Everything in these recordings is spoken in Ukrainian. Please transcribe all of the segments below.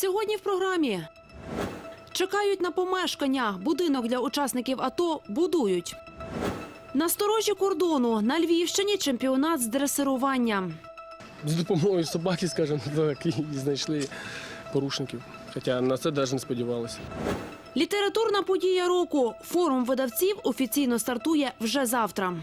Сьогодні в програмі чекають на помешкання. Будинок для учасників АТО будують. На сторожі кордону на Львівщині чемпіонат з дресирування. З допомогою собаки, скажімо так, і знайшли порушників. Хоча на це навіть не сподівалися. Літературна подія року. Форум видавців офіційно стартує вже завтра.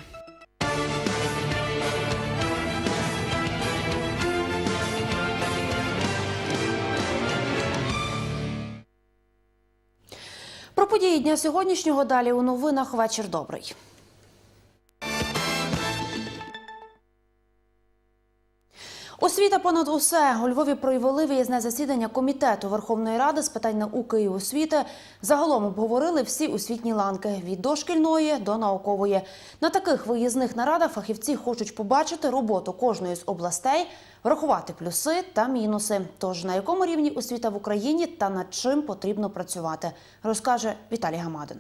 Події дня сьогоднішнього далі у новинах. Вечір добрий. Освіта понад усе у Львові провели виїзне засідання комітету Верховної Ради з питань науки і освіти. Загалом обговорили всі освітні ланки від дошкільної до наукової. На таких виїзних нарадах фахівці хочуть побачити роботу кожної з областей, врахувати плюси та мінуси. Тож на якому рівні освіта в Україні та над чим потрібно працювати, розкаже Віталій Гамадин.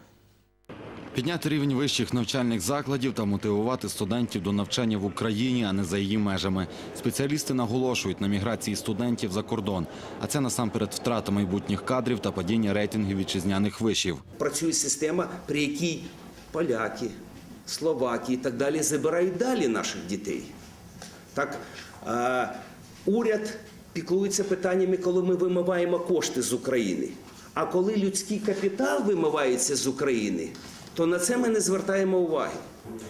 Підняти рівень вищих навчальних закладів та мотивувати студентів до навчання в Україні, а не за її межами. Спеціалісти наголошують на міграції студентів за кордон, а це насамперед втрата майбутніх кадрів та падіння рейтингів вітчизняних вишів. працює система, при якій поляки, словаки і так далі забирають далі наших дітей. Так, е, уряд піклується питаннями, коли ми вимиваємо кошти з України. А коли людський капітал вимивається з України, то на це ми не звертаємо уваги.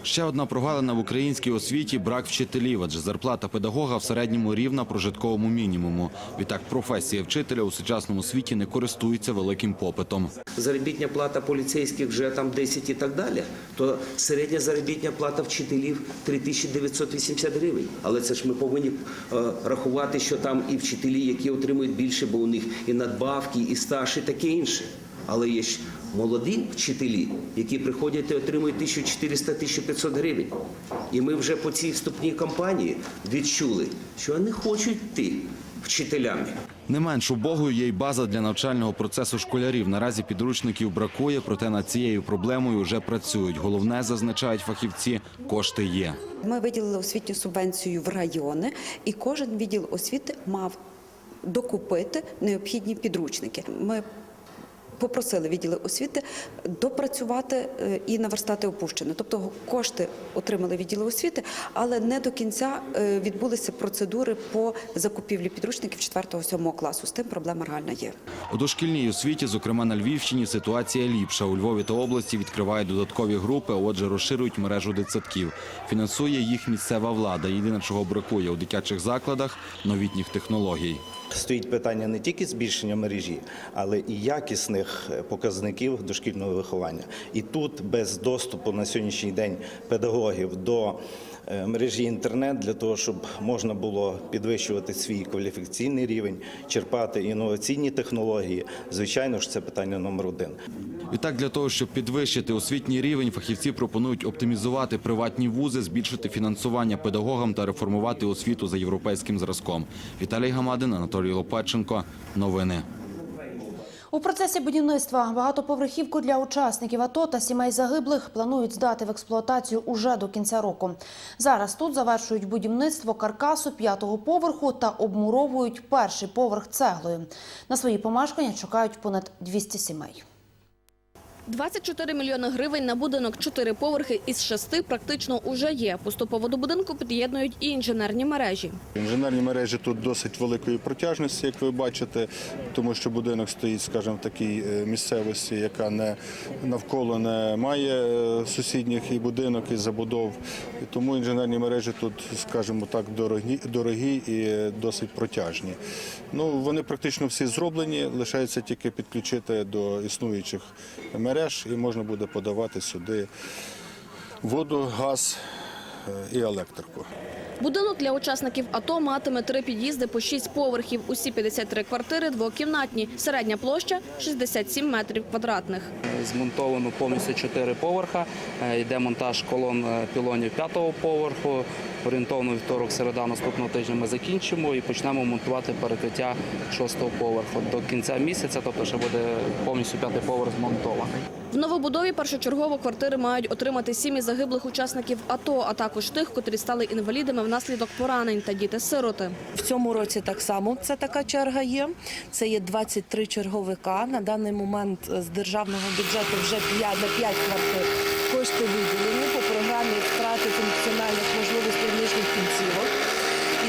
Ще одна прогалина в українській освіті брак вчителів, адже зарплата педагога в середньому рівна прожитковому мінімуму. Відтак професія вчителя у сучасному світі не користується великим попитом. Заробітня плата поліцейських вже там 10 і так далі, то середня заробітня плата вчителів 3980 гривень. Але це ж ми повинні е, рахувати, що там і вчителі, які отримують більше, бо у них і надбавки, і стаж, і таке інше. Але є ж молоді вчителі, які приходять і отримують 1400-1500 гривень. І ми вже по цій вступній кампанії відчули, що вони хочуть йти вчителями. Не менш убогою є й база для навчального процесу школярів. Наразі підручників бракує, проте над цією проблемою вже працюють. Головне, зазначають фахівці, кошти є. Ми виділили освітню субвенцію в райони, і кожен відділ освіти мав докупити необхідні підручники. Ми попросили відділи освіти допрацювати е, і наверстати опущене. Тобто кошти отримали відділи освіти, але не до кінця е, відбулися процедури по закупівлі підручників 4-7 класу. З тим проблема реальна є. У дошкільній освіті, зокрема на Львівщині, ситуація ліпша. У Львові та області відкривають додаткові групи, а отже, розширюють мережу дитсадків. Фінансує їх місцева влада. Єдине, чого бракує у дитячих закладах новітніх технологій. Стоїть питання не тільки збільшення мережі, але і якісних е, показників дошкільного виховання. І тут без доступу на сьогоднішній день педагогів до е, мережі інтернет для того, щоб можна було підвищувати свій кваліфікаційний рівень, черпати інноваційні технології. Звичайно ж, це питання номер один. Відтак, для того, щоб підвищити освітній рівень, фахівці пропонують оптимізувати приватні вузи, збільшити фінансування педагогам та реформувати освіту за європейським зразком. Віталій Гамадин, Анатолій Лопатченко. Новини. У процесі будівництва багатоповерхівку для учасників АТО та сімей загиблих планують здати в експлуатацію уже до кінця року. Зараз тут завершують будівництво каркасу п'ятого поверху та обмуровують перший поверх цеглою. На свої помешкання чекають понад 200 сімей. 24 мільйони гривень на будинок, 4 поверхи із 6 практично уже є. Поступово до будинку під'єднують і інженерні мережі. Інженерні мережі тут досить великої протяжності, як ви бачите, тому що будинок стоїть, скажімо, в такій е, місцевості, яка не навколо не має е, сусідніх і будинок, і забудов. І тому інженерні мережі тут, скажімо так, дорогі, дорогі і досить протяжні. Ну, вони практично всі зроблені, лишається тільки підключити до існуючих мереж, і можна буде подавати сюди воду, газ е, і електрику. Будинок для учасників АТО матиме три під'їзди по 6 поверхів. Усі 53 квартири двокімнатні. Середня площа 67 метрів квадратних. Змонтовано повністю чотири поверха. Е, Йде монтаж колон е, пілонів п'ятого поверху. Орієнтовно вівторок, середа наступного тижня ми закінчимо і почнемо монтувати перекриття шостого поверху. До кінця місяця, тобто ще буде повністю п'ятий поверх змонтований. В новобудові першочергово квартири мають отримати сім'ї загиблих учасників АТО, а також тих, котрі стали інвалідами внаслідок поранень та діти-сироти. В цьому році так само це така черга є. Це є 23 черговика. На даний момент з державного бюджету вже 5 на 5 квартир кошти виділені по програмі втрати функціональних можливостей кінцівок.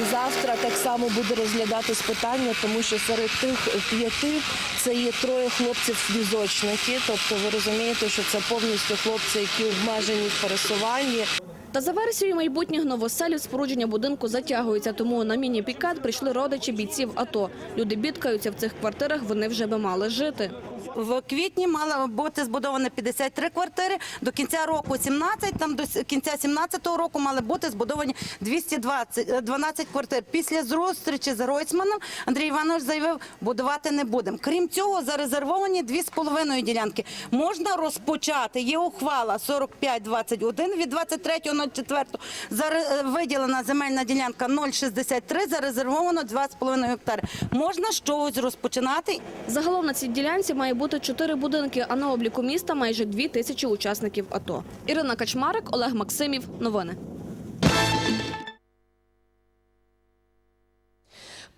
І завтра так само буде розглядатись питання, тому що серед тих п'яти це є троє хлопців-візочники. Тобто ви розумієте, що це повністю хлопці, які обмежені в пересуванні. Та за версією майбутніх новоселів спорудження будинку затягується, тому на міні-пікет прийшли родичі бійців АТО. Люди бідкаються в цих квартирах, вони вже би мали жити. В квітні мало бути збудовано 53 квартири, до кінця року 17, там до кінця 17 року мали бути збудовані 220, е, 12 квартир. Після зустрічі з Ройцманом Андрій Іванович заявив, будувати не будемо. Крім цього, зарезервовані 2,5 ділянки. Можна розпочати, є ухвала 4521 від 23.04. Заре- е, Виділена земельна ділянка 0,63, зарезервовано 2,5 гектари. Можна щось розпочинати Загалом на цій ділянці має бути чотири будинки, а на обліку міста майже дві тисячі учасників АТО. Ірина Качмарик, Олег Максимів. Новини.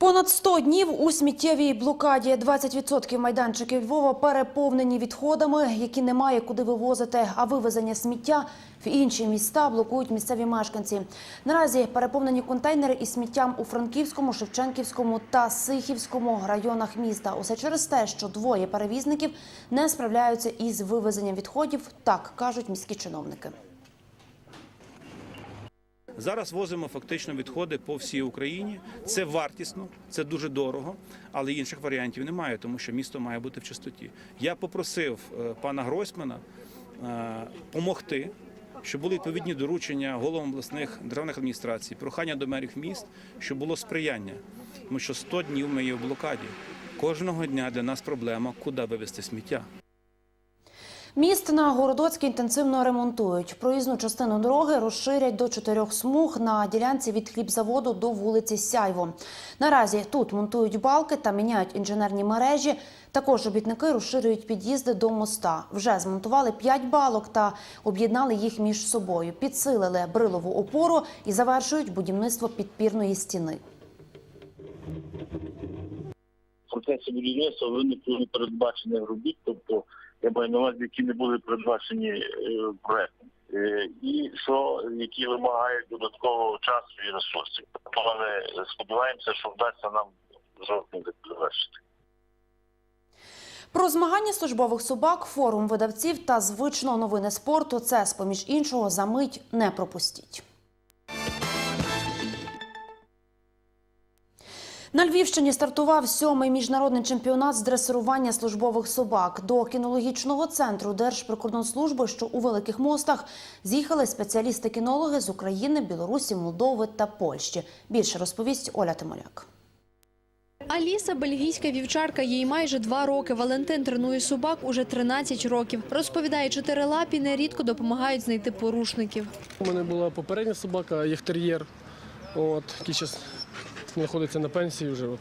Понад 100 днів у сміттєвій блокаді. 20% майданчиків Львова переповнені відходами, які немає куди вивозити. А вивезення сміття в інші міста блокують місцеві мешканці. Наразі переповнені контейнери із сміттям у Франківському, Шевченківському та Сихівському районах міста. Усе через те, що двоє перевізників не справляються із вивезенням відходів. Так кажуть міські чиновники. Зараз возимо фактично відходи по всій Україні. Це вартісно, це дуже дорого, але інших варіантів немає, тому що місто має бути в чистоті. Я попросив е, пана Гройсмана допомогти, щоб були відповідні доручення головам обласних державних адміністрацій, прохання до мерів міст, щоб було сприяння. Тому що 100 днів ми є в блокаді. Кожного дня для нас проблема, куди вивезти сміття. Міст на Городоцькій інтенсивно ремонтують. Проїзну частину дороги розширять до чотирьох смуг на ділянці від хлібзаводу до вулиці Сяйво. Наразі тут монтують балки та міняють інженерні мережі. Також робітники розширюють під'їзди до моста. Вже змонтували п'ять балок та об'єднали їх між собою. Підсилили брилову опору і завершують будівництво підпірної стіни. В процесі будівництва виникли непередбачених робіт, тобто я маю на увазі, які не були передбачені е, проектом. Е, І що які вимагають додаткового часу і ресурсів. Тобто ми сподіваємося, що вдасться нам жовтні завершити. Про змагання службових собак, форум видавців та звично новини спорту. Це, з поміж іншого, за мить не пропустіть. На Львівщині стартував сьомий міжнародний чемпіонат з дресирування службових собак. До кінологічного центру Держприкордонслужби, що у Великих Мостах, з'їхали спеціалісти-кінологи з України, Білорусі, Молдови та Польщі. Більше розповість Оля Тимоляк. Аліса – бельгійська вівчарка, їй майже два роки. Валентин тренує собак уже 13 років. Розповідає, чотирилапі нерідко допомагають знайти порушників. У мене була попередня собака, єхтер'єр, от, який знаходиться на пенсії вже. От.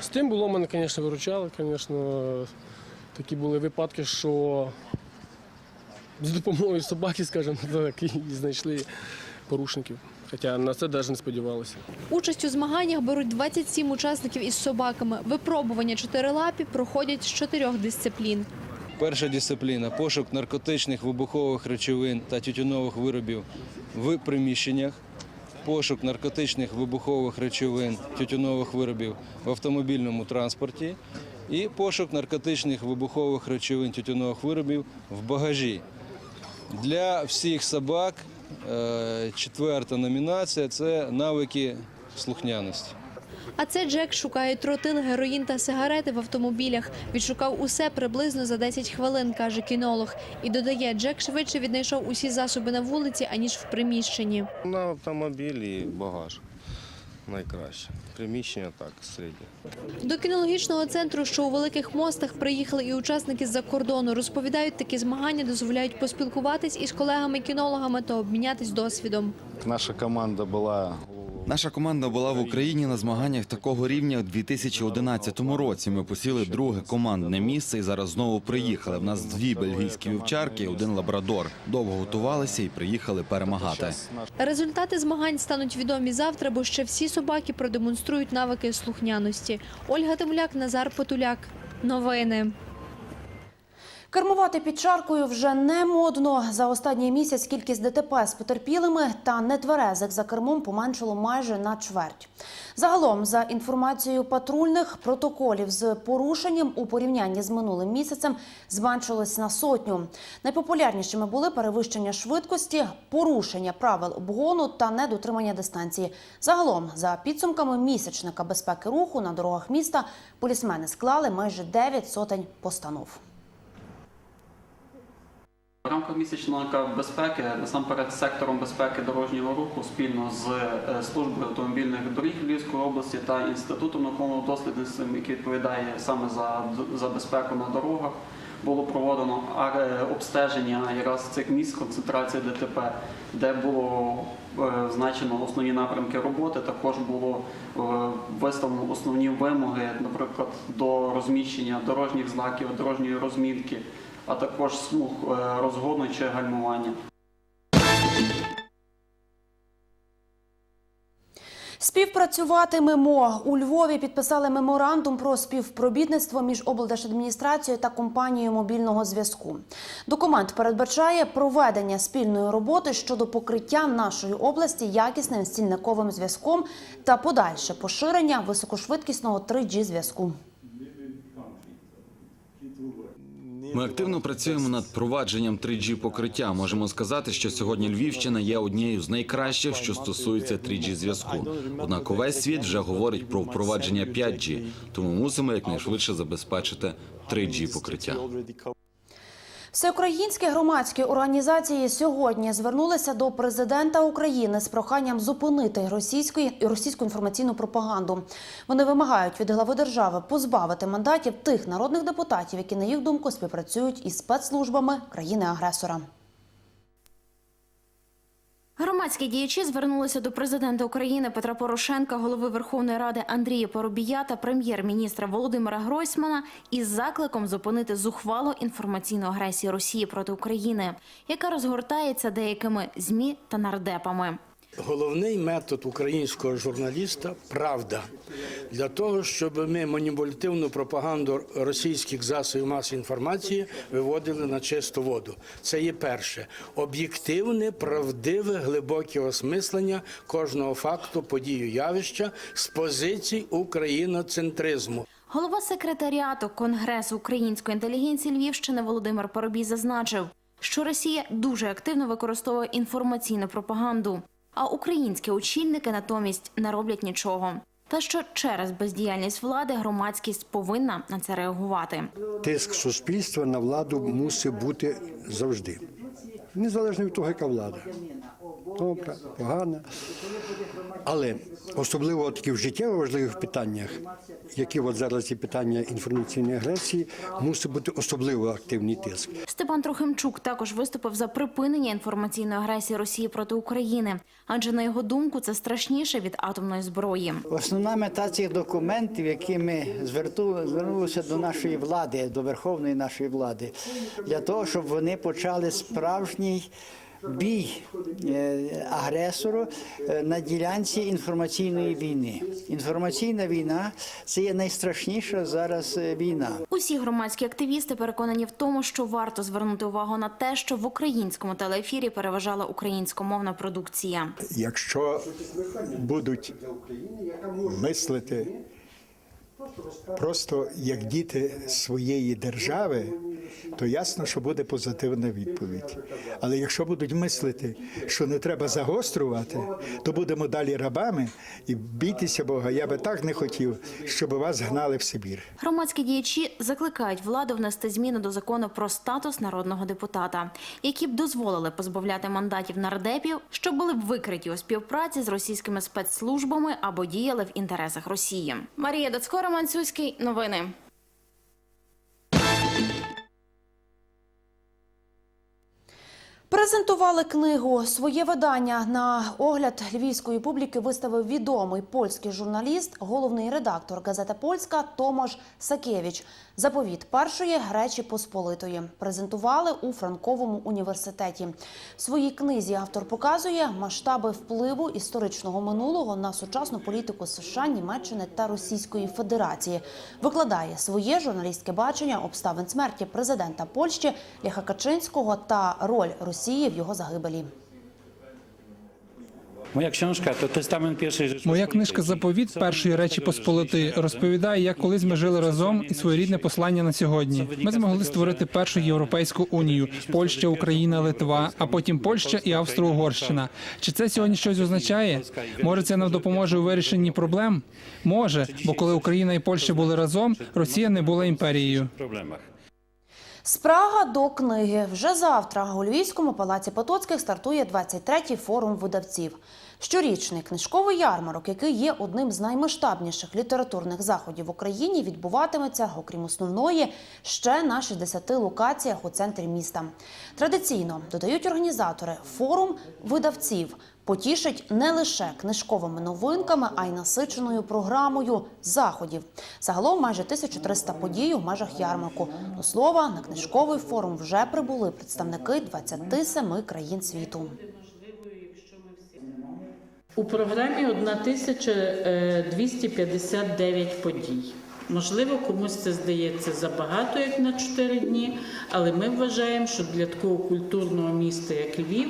З тим було мене, звісно, виручали. Звісно, такі були випадки, що з допомогою собаки, скажімо так, і знайшли порушників. Хоча на це навіть не сподівалися. Участь у змаганнях беруть 27 учасників із собаками. Випробування чотирилапі проходять з чотирьох дисциплін. Перша дисципліна пошук наркотичних вибухових речовин та тютюнових виробів в приміщеннях, пошук наркотичних вибухових речовин, тютюнових виробів в автомобільному транспорті і пошук наркотичних вибухових речовин, тютюнових виробів в багажі. Для всіх собак е, четверта номінація це навики слухняності. А це Джек шукає тротил, героїн та сигарети в автомобілях. Відшукав усе приблизно за 10 хвилин, каже кінолог. І додає, Джек швидше віднайшов усі засоби на вулиці, аніж в приміщенні. На автомобілі багаж. найкраще. Приміщення так, середнє. До кінологічного центру, що у великих мостах, приїхали і учасники з-за кордону. Розповідають, такі змагання дозволяють поспілкуватись із колегами-кінологами та обмінятись досвідом. Наша команда була Наша команда була в Україні на змаганнях такого рівня у 2011 році. Ми посіли друге командне місце і зараз знову приїхали. В нас дві бельгійські вівчарки, і один лабрадор. Довго готувалися і приїхали перемагати. Результати змагань стануть відомі завтра, бо ще всі собаки продемонструють навики слухняності. Ольга Темляк, Назар Потуляк. Новини. Кермувати під чаркою вже не модно. За останній місяць кількість ДТП з потерпілими та нетверезих за кермом поменшало майже на чверть. Загалом, за інформацією патрульних, протоколів з порушенням у порівнянні з минулим місяцем зменшилось на сотню. Найпопулярнішими були перевищення швидкості, порушення правил обгону та недотримання дистанції. Загалом, за підсумками місячника безпеки руху на дорогах міста, полісмени склали майже 9 сотень постанов. В рамках місячника безпеки, насамперед сектором безпеки дорожнього руху спільно з е, службою автомобільних доріг Львівської області та інститутом наукового дослідництва, який відповідає саме за, за безпеку на дорогах, було проводено е, обстеження якраз цих місць концентрації ДТП, де було е, значено основні напрямки роботи. Також було виставлено основні вимоги, наприклад, до розміщення дорожніх знаків, дорожньої розмітки а також смуг е, розгону чи гальмування. Співпрацюватимемо у Львові. Підписали меморандум про співпробітництво між облдержадміністрацією та компанією мобільного зв'язку. Документ передбачає проведення спільної роботи щодо покриття нашої області якісним стільниковим зв'язком та подальше поширення високошвидкісного 3G зв'язку. Ми активно працюємо над провадженням 3G покриття. Можемо сказати, що сьогодні Львівщина є однією з найкращих, що стосується 3G зв'язку. Однак увесь світ вже говорить про впровадження 5G, тому мусимо якнайшвидше забезпечити 3G покриття. Всеукраїнські громадські організації сьогодні звернулися до президента України з проханням зупинити російську російську інформаційну пропаганду. Вони вимагають від глави держави позбавити мандатів тих народних депутатів, які на їх думку співпрацюють із спецслужбами країни-агресора. Громадські діячі звернулися до президента України Петра Порошенка, голови Верховної Ради Андрія Поробія та прем'єр-міністра Володимира Гройсмана із закликом зупинити зухвалу інформаційну агресію Росії проти України, яка розгортається деякими змі та нардепами. Головний метод українського журналіста правда для того, щоб ми маніпулятивну пропаганду російських засобів масової інформації виводили на чисту воду. Це є перше об'єктивне, правдиве, глибоке осмислення кожного факту, подію явища з позицій україноцентризму. Голова секретаріату Конгресу української інтелігенції Львівщини Володимир Поробій зазначив, що Росія дуже активно використовує інформаційну пропаганду, а українські очільники натомість не роблять нічого. Та що через бездіяльність влади громадськість повинна на це реагувати. Тиск суспільства на владу мусить бути завжди, незалежно від того, яка влада. Добра, погана. Але особливо таки в життєво важливих питаннях, які от зараз є питання інформаційної агресії, мусить бути особливо активний тиск. Степан Трохимчук також виступив за припинення інформаційної агресії Росії проти України, адже на його думку це страшніше від атомної зброї. Основна мета цих документів, які ми звернулися до нашої влади, до верховної нашої влади, для того, щоб вони почали справжній бій е, агресору е, на ділянці інформаційної війни. Інформаційна війна це є найстрашніша зараз е, війна. Усі громадські активісти переконані в тому, що варто звернути увагу на те, що в українському телеефірі переважала українськомовна продукція. Якщо будуть мислити просто як діти своєї держави, то ясно, що буде позитивна відповідь. Але якщо будуть мислити, що не треба загострювати, то будемо далі рабами і бійтеся Бога. Я би так не хотів, щоб вас гнали в Сибір. Громадські діячі закликають владу внести зміни до закону про статус народного депутата, які б дозволили позбавляти мандатів нардепів, що були б викриті у співпраці з російськими спецслужбами або діяли в інтересах Росії. Марія Дацько, Роман Сюський. Новини. Презентували книгу. Своє видання на огляд львівської публіки виставив відомий польський журналіст, головний редактор газети Польська Томаш Сакевич. Заповіт першої Речі Посполитої презентували у Франковому університеті. В своїй книзі автор показує масштаби впливу історичного минулого на сучасну політику США, Німеччини та Російської Федерації. Викладає своє журналістське бачення обставин смерті президента Польщі Леха Качинського та роль Росії в його загибелі. Моя książka to testament pierwszej. Моя книжка Заповіт першої речі Посполити розповідає, як колись ми жили разом і своєрідне послання на сьогодні. Ми змогли створити першу європейську унію: Польща, Україна, Литва, а потім Польща і Австро-Угорщина. Чи це сьогодні щось означає? Може, це нам допоможе у вирішенні проблем? Може, бо коли Україна і Польща були разом, Росія не була імперією. Спрага до книги. Вже завтра у Львівському палаці Потоцьких стартує 23-й форум видавців. Щорічний книжковий ярмарок, який є одним з наймасштабніших літературних заходів в Україні, відбуватиметься, окрім основної, ще на 60 локаціях у центрі міста. Традиційно додають організатори форум видавців. Потішить не лише книжковими новинками, а й насиченою програмою заходів. Загалом майже 1300 подій у межах ярмарку. До слова, на книжковий форум вже прибули представники 27 країн світу. У програмі 1259 подій. Можливо, комусь це здається забагато, як на 4 дні, але ми вважаємо, що для такого культурного міста, як Львів,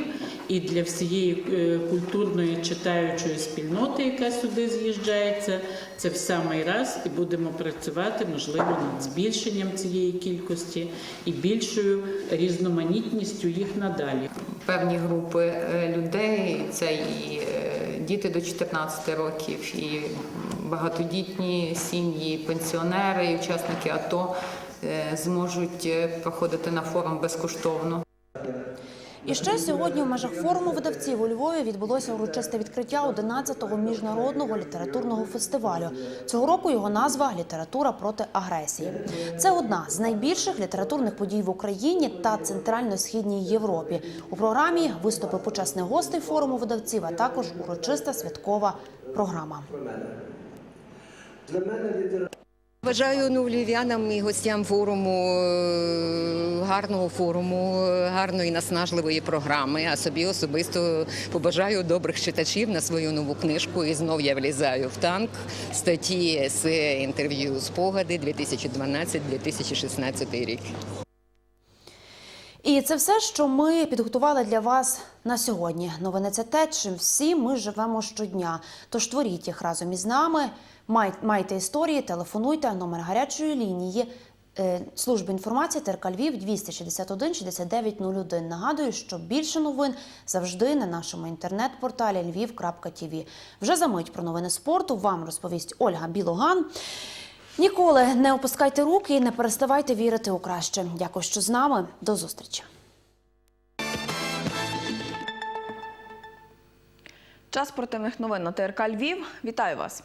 і для всієї е, культурної читаючої спільноти, яка сюди з'їжджається, це в самий раз і будемо працювати, можливо, над збільшенням цієї кількості і більшою різноманітністю їх надалі. певні групи е, людей. Це і е, діти до 14 років, і багатодітні сім'ї, і пенсіонери, і учасники АТО е, зможуть е, проходити на форум безкоштовно. І ще сьогодні в межах форуму видавців у Львові відбулося урочисте відкриття 11-го міжнародного літературного фестивалю. Цього року його назва Література проти агресії. Це одна з найбільших літературних подій в Україні та центрально-східній Європі. У програмі виступи почесних гостей форуму видавців, а також урочиста святкова програма. Бажаю ну, і гостям форуму е, гарного форуму, е, гарної наснажливої програми. А собі особисто побажаю добрих читачів на свою нову книжку. І знов я влізаю в танк. Статті, есе, інтерв'ю, спогади 2012-2016 рік. І це все, що ми підготували для вас на сьогодні. Новини це те, чим всі ми живемо щодня. Тож творіть їх разом із нами. Май- Майте історії, телефонуйте. Номер гарячої лінії е, служби інформації ТРК Львів 261 69 01. Нагадую, що більше новин завжди на нашому інтернет-порталі lviv.tv. Вже за мить про новини спорту вам розповість Ольга Білоган. Ніколи не опускайте руки і не переставайте вірити у краще. Дякую, що з нами. До зустрічі. Час спортивних новин на ТРК Львів. Вітаю вас.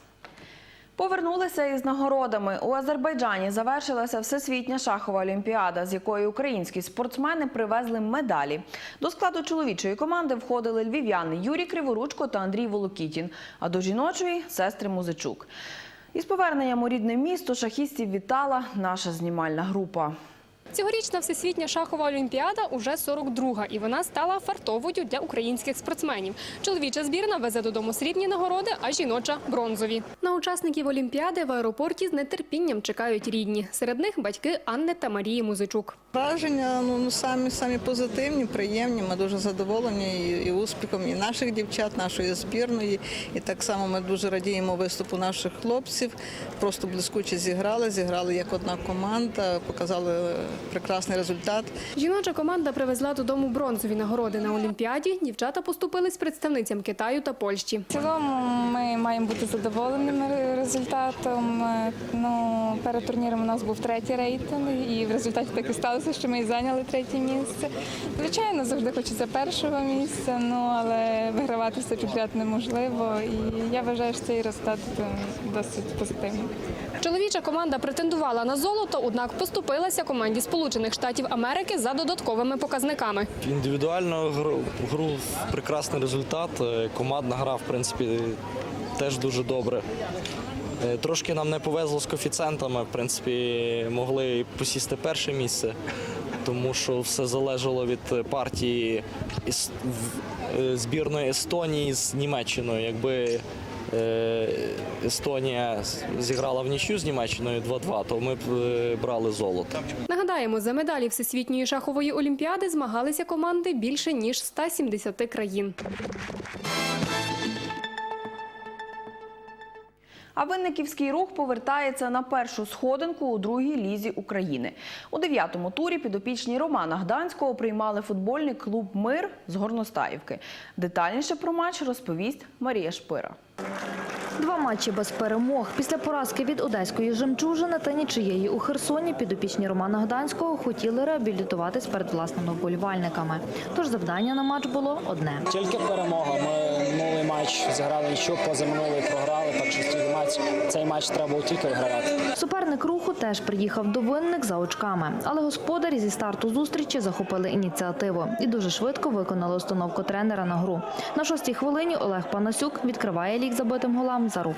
Повернулися із нагородами. У Азербайджані завершилася всесвітня шахова олімпіада, з якої українські спортсмени привезли медалі. До складу чоловічої команди входили львів'яни Юрій Криворучко та Андрій Волокітін, а до жіночої сестри Музичук. Із поверненням у рідне місто шахістів вітала наша знімальна група. Цьогорічна всесвітня шахова олімпіада уже 42-га, і вона стала фартовою для українських спортсменів. Чоловіча збірна везе додому срібні нагороди, а жіноча бронзові. На учасників олімпіади в аеропорті з нетерпінням чекають рідні. Серед них батьки Анни та Марії Музичук. Враження ну, ну самі самі позитивні, приємні. Ми дуже задоволені і, і успіхом і наших дівчат, нашої збірної. І так само ми дуже радіємо виступу наших хлопців. Просто блискуче зіграли, зіграли як одна команда, показали прекрасний результат. Жіноча команда привезла додому бронзові нагороди на Олімпіаді. Дівчата поступили з представницям Китаю та Польщі. В цілому ми маємо бути задоволеними результатом. Е, Ну, перед турніром у нас був третій рейтинг, і в результаті так і сталося, що ми і зайняли третє місце. Звичайно, завжди хочеться першого місця, ну але вигравати все підряд неможливо. І я вважаю, що цей результат е, досить позитивний. Чоловіча команда претендувала на золото, однак поступилася команді Сполучених Штатів Америки за додатковими показниками. Індивідуальну гру, прекрасний результат. Е, Командна гра, в принципі, теж дуже добре. Е, Трошки нам не повезло з коефіцієнтами. В принципі, могли посісти перше місце, тому що все залежало від партії е, збірної Естонії з Німеччиною. Якби Естонія зіграла в нічю з Німеччиною 2-2, то ми е, брали золото. Нагадаємо, за медалі Всесвітньої шахової олімпіади змагалися команди більше ніж 170 країн. А винниківський рух повертається на першу сходинку у другій лізі України. У дев'ятому турі підопічні Романа Гданського приймали футбольний клуб Мир з Горностаївки. Детальніше про матч розповість Марія Шпира. Два матчі без перемог. Після поразки від одеської жемчужини та нічиєї у Херсоні підопічні Романа Гданського хотіли реабілітуватись перед власними вболівальниками. Тож завдання на матч було одне. Тільки перемога. Ми минулий матч зіграли нічого, позаминулий програли. Так що цей матч, цей матч треба було тільки вигравати. Суперник руху теж приїхав до винник за очками, але господарі зі старту зустрічі захопили ініціативу і дуже швидко виконали установку тренера на гру. На шостій хвилині Олег Панасюк відкриває лік забитим голам за рух.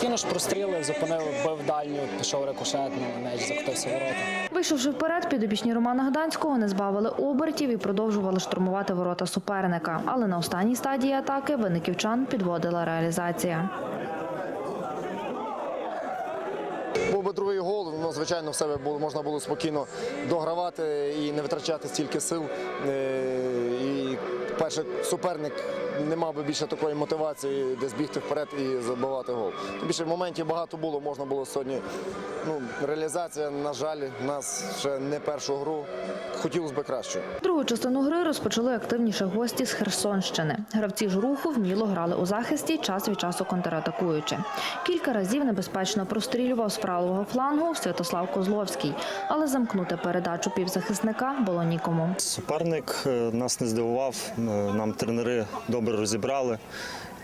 Кінуш прострілив, зупинив, бив дальню, пішов рикошет, ну, м'яч закотився ворота. Вийшовши вперед, підопічні Романа Гданського не збавили обертів і продовжували штурмувати ворота суперника. Але на останній стадії атаки винниківчан підводила реалізація. Був би другий гол, ну звичайно, в себе було можна було спокійно догравати і не витрачати стільки сил. Перше суперник не мав би більше такої мотивації десь бігти вперед і забивати гол. Тим більше моментів багато було, можна було сьогодні. Ну, реалізація, на жаль, нас ще не першу гру. Хотілося б краще. Другу частину гри розпочали активніше гості з Херсонщини. Гравці ж руху вміло грали у захисті, час від часу контратакуючи. Кілька разів небезпечно прострілював з правого флангу Святослав Козловський, але замкнути передачу півзахисника було нікому. Суперник е, нас не здивував. Е, Нам тренери добре розібрали.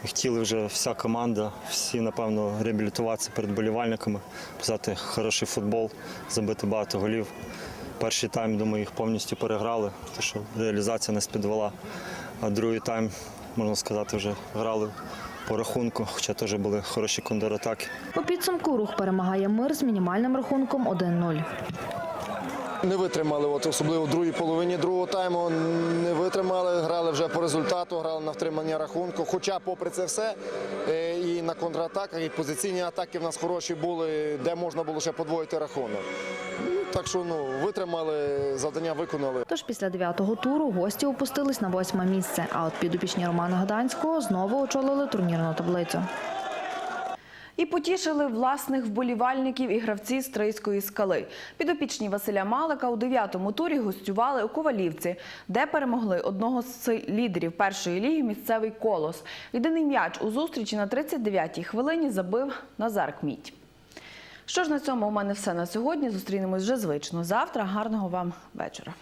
Хотіли вже вся команда, всі, напевно, реабілітуватися перед болівальниками, показати хороший футбол, забити багато голів. Перший тайм, думаю, їх повністю переграли, тому що реалізація не підвела. А другий тайм, можна сказати, вже грали по рахунку, хоча теж були хороші контратаки. У підсумку рух перемагає мир з мінімальним рахунком 1-0. Не витримали, от особливо в другій половині другого тайму. Не витримали, грали вже по результату, грали на втримання рахунку. Хоча, попри це все, е, і на контратаках, і позиційні атаки в нас хороші були, де можна було ще подвоїти рахунок. Так що ну, витримали, завдання виконали. Тож після дев'ятого туру гості опустились на восьме місце. А от підопічні Романа Гданського знову очолили турнірну таблицю. І потішили власних вболівальників і гравці Стрийської скали. Підопічні Василя Малика у дев'ятому турі гостювали у Ковалівці, де перемогли одного з лідерів першої ліги місцевий колос. Єдиний м'яч у зустрічі на 39-й хвилині забив Назар Кміть. Що ж на цьому у мене все на сьогодні. Зустрінемось вже звично завтра. Гарного вам вечора.